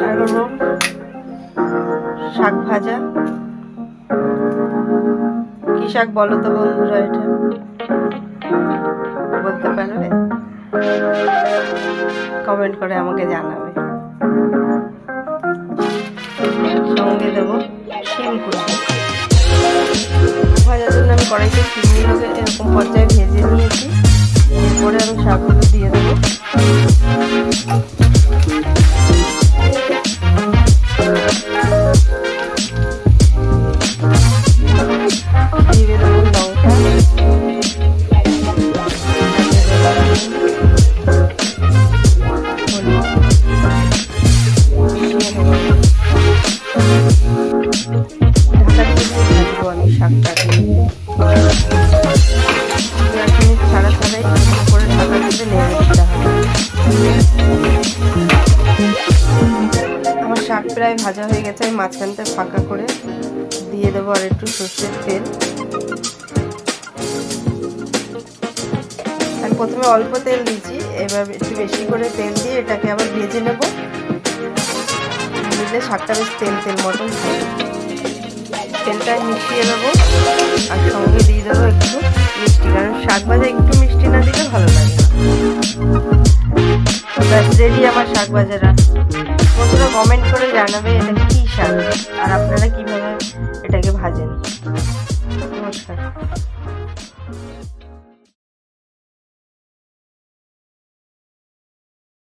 আর হলো শাক ভাজা কি শাক বলো তো বন্ধুরা এটা? বলতে পারবে? কমেন্ট করে আমাকে জানাবে। সঙ্গে দেবো শিম ভাজার জন্য আমি কড়াইতে শিমগুলোকে এরকম পর্যায়ে ভেজে নিয়েছি। এরপরে আমি শাকগুলো দিয়ে দেবো। করে আমার শাক প্রায় ভাজা হয়ে গেছে, আমি মাঝখানটা ফাঁকা করে দিয়ে দেবো আর একটু সর্ষের তেল। আমি প্রথমে অল্প তেল দিয়েছি, এবার একটু বেশি করে তেল দিয়ে এটাকে আবার ভেজে নেব। দিলে শাকটা বেশ তেল তেল মতন তেলটা মিশিয়ে দেবো আর সঙ্গে দিয়ে দেবো একটু মিষ্টি, কারণ শাক ভাজা একটু মিষ্টি না দিলে ভালো লাগে রেডি আমার শাক ভাজারা বন্ধুরা কমেন্ট করে জানাবে এটা কী শাক আর আপনারা কীভাবে এটাকে ভাজেন। নমস্কার।